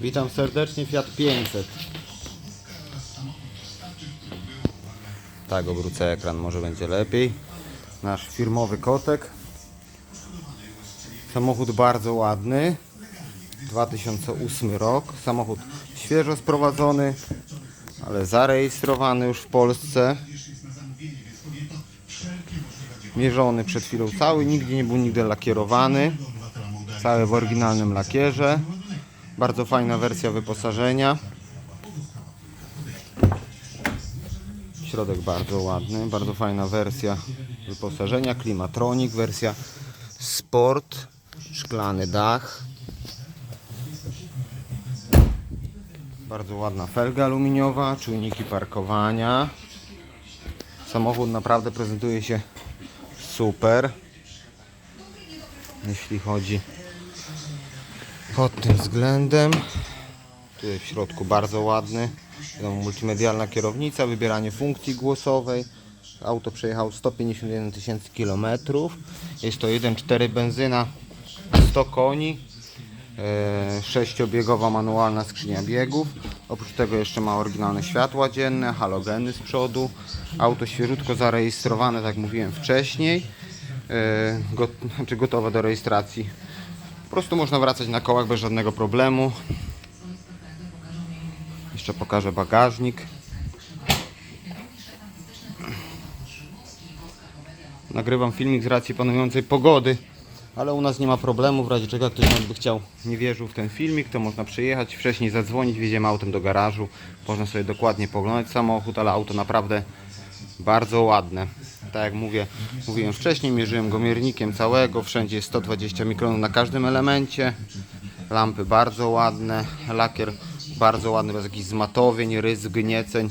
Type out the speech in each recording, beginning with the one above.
Witam serdecznie, Fiat 500. Tak, obrócę ekran, może będzie lepiej. Nasz firmowy kotek. Samochód bardzo ładny. 2008 rok. Samochód świeżo sprowadzony, ale zarejestrowany już w Polsce. Mierzony przed chwilą cały, nigdzie nie był nigdy lakierowany. Cały w oryginalnym lakierze. Bardzo fajna wersja wyposażenia. Środek bardzo ładny, bardzo fajna wersja wyposażenia. Klimatronik, wersja Sport, szklany dach. Bardzo ładna felga aluminiowa, czujniki parkowania. Samochód naprawdę prezentuje się super. Jeśli chodzi pod tym względem. Tu jest w środku bardzo ładny. Wiadomo, multimedialna kierownica, wybieranie funkcji głosowej. Auto przejechało 151 tysięcy kilometrów. Jest to 1.4 benzyna 100 koni. E, Sześciobiegowa manualna skrzynia biegów. Oprócz tego jeszcze ma oryginalne światła dzienne, halogeny z przodu. Auto świeżutko zarejestrowane, tak jak mówiłem wcześniej. E, Got, znaczy gotowe do rejestracji prostu można wracać na kołach bez żadnego problemu. Jeszcze pokażę bagażnik. Nagrywam filmik z racji panującej pogody, ale u nas nie ma problemu. W razie czego ktoś by chciał, nie wierzył w ten filmik, to można przyjechać, wcześniej zadzwonić, wjedziemy autem do garażu. Można sobie dokładnie poglądać samochód, ale auto naprawdę bardzo ładne. Tak jak mówię, mówiłem wcześniej, mierzyłem go miernikiem całego, wszędzie jest 120 mikronów na każdym elemencie. Lampy bardzo ładne, lakier bardzo ładny, bez jakichś zmatowień, rys, gnieceń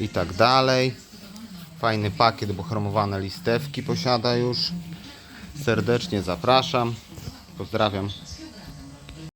i tak dalej. Fajny pakiet, bo chromowane listewki posiada już. Serdecznie zapraszam. Pozdrawiam